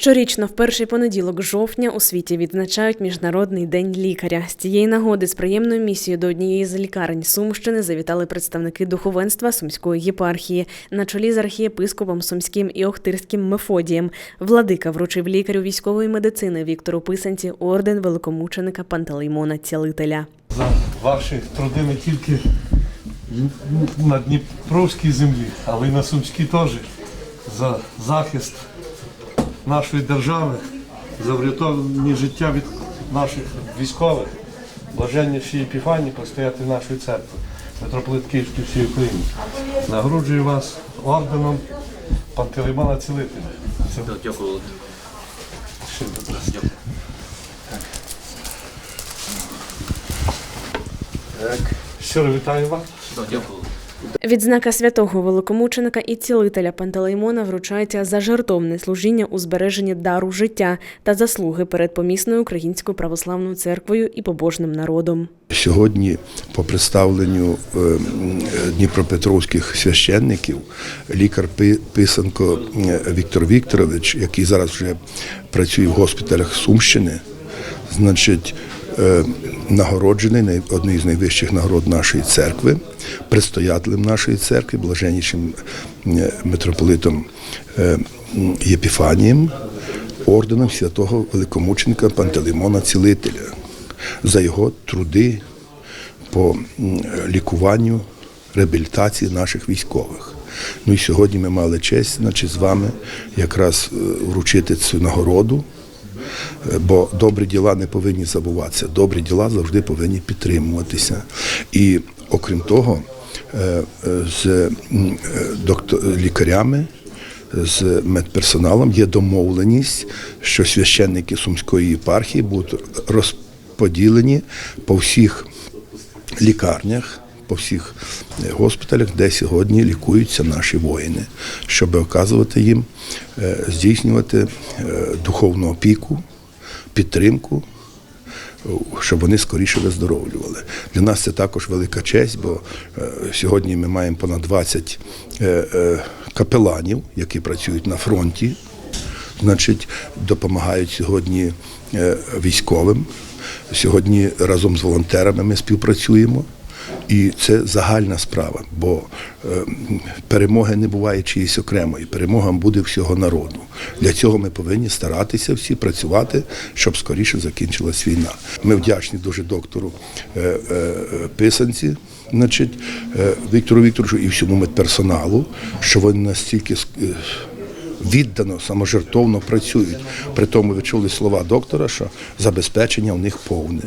Щорічно, в перший понеділок жовтня у світі відзначають Міжнародний день лікаря. З цієї нагоди з приємною місією до однієї з лікарень Сумщини завітали представники духовенства Сумської єпархії на чолі з архієпископом Сумським і Охтирським Мефодієм. Владика вручив лікарю військової медицини Віктору Писанці орден великомученика Пантелеймона Цілителя. за ваші труди не тільки на Дніпровській землі, але й на Сумській теж за захист нашої держави, за врятовані життя від наших військових, блаженніші Епіфанії, постояти нашої церкви, митрополит Київський всій Україні. Нагороджую вас орденом Пантелеймона Цілителя. Це Дякую. будь. Так. Щиро вітаю вас. Дякую. Відзнака святого великомученика і цілителя Пантелеймона вручається за жертовне служіння у збереженні дару життя та заслуги перед помісною українською православною церквою і побожним народом. Сьогодні, по представленню е, дніпропетровських священників, лікар Писанко е, Віктор Вікторович, який зараз вже працює в госпіталях Сумщини, значить, е, нагороджений най- однією з найвищих нагород нашої церкви, предстоятелем нашої церкви, блаженнішим е, митрополитом е, Єпіфанієм, орденом святого великомученика Пантелеймона Цілителя за його труди по лікуванню, реабілітації наших військових. Ну і сьогодні ми мали честь значить, з вами якраз е, вручити цю нагороду, е, бо добрі діла не повинні забуватися. Добрі діла завжди повинні підтримуватися. І окрім того, е, е, з е, лікарями з медперсоналом є домовленість, що священники Сумської єпархії будуть розподілені по всіх лікарнях, по всіх госпіталях, де сьогодні лікуються наші воїни, щоб оказувати їм, здійснювати духовну опіку, підтримку щоб вони скоріше виздоровлювали. Для нас це також велика честь, бо е, сьогодні ми маємо понад 20 е, е, капеланів, які працюють на фронті, значить, допомагають сьогодні військовим. Сьогодні разом з волонтерами ми співпрацюємо. І це загальна справа, бо е, перемоги не буває чиїсь окремої. Перемога буде всього народу. Для цього ми повинні старатися всі працювати, щоб скоріше закінчилась війна. Ми вдячні дуже доктору е, е, Писанці, значить, Віктору Вікторовичу і всьому медперсоналу, що вони настільки віддано, саможертовно працюють. При тому ви чули слова доктора, що забезпечення у них повне.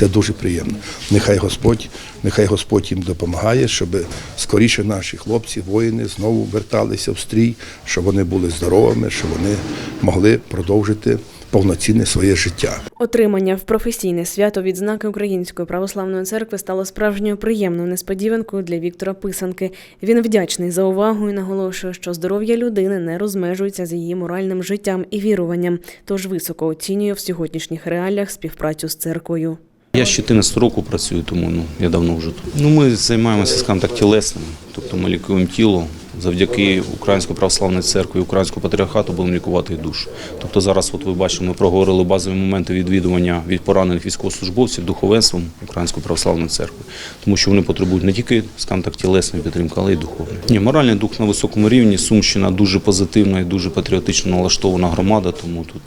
Це дуже приємно. Нехай Господь, нехай Господь їм допомагає, щоб скоріше наші хлопці, воїни знову верталися в стрій, щоб вони були здоровими, щоб вони могли продовжити повноцінне своє життя. Отримання в професійне свято відзнаки Української православної церкви стало справжньою приємною несподіванкою для Віктора Писанки. Він вдячний за увагу і наголошує, що здоров'я людини не розмежується з її моральним життям і віруванням, тож високо оцінює в сьогоднішніх реаліях співпрацю з церквою. Я з 14 року працюю, тому ну, я давно вже тут. Ну, ми займаємося, скажімо так, тілесним, тобто ми лікуємо тіло. Завдяки Української православної церкви і Українського патріархату будемо лікувати і душу. Тобто зараз, от ви бачите, ми проговорили базові моменти відвідування від поранених військовослужбовців духовенством Української православної церкви, тому що вони потребують не тільки скажімо так, тілесної підтримки, але й духовної. Ні, моральний дух на високому рівні. Сумщина дуже позитивна і дуже патріотично налаштована громада, тому тут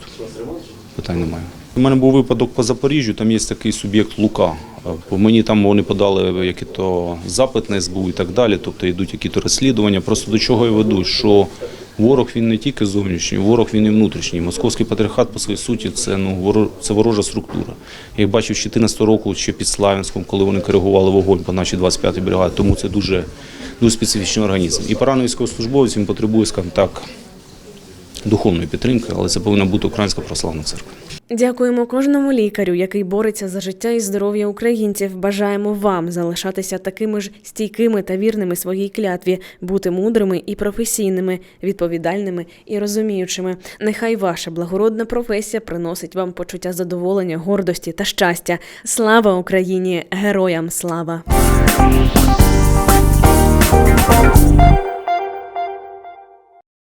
питань немає. У мене був випадок по Запоріжжю, там є такий суб'єкт Лука. Е, мені там вони подали який то запит на СБУ і так далі, тобто йдуть якісь розслідування. Просто до чого я веду, що ворог він не тільки зовнішній, ворог він і внутрішній. Московський патріархат по своїй суті це ну це ворожа структура. Я їх бачив з 14 року ще під Славянськом, коли вони коригували вогонь по нашій 25-й бригаді, тому це дуже, дуже специфічний організм. І поранений військовослужбовець він потребує, скажімо так, духовної підтримки, але це повинна бути Українська православна церква. Дякуємо кожному лікарю, який бореться за життя і здоров'я українців. Бажаємо вам залишатися такими ж стійкими та вірними своїй клятві, бути мудрими і професійними, відповідальними і розуміючими. Нехай ваша благородна професія приносить вам почуття задоволення, гордості та щастя. Слава Україні! Героям слава!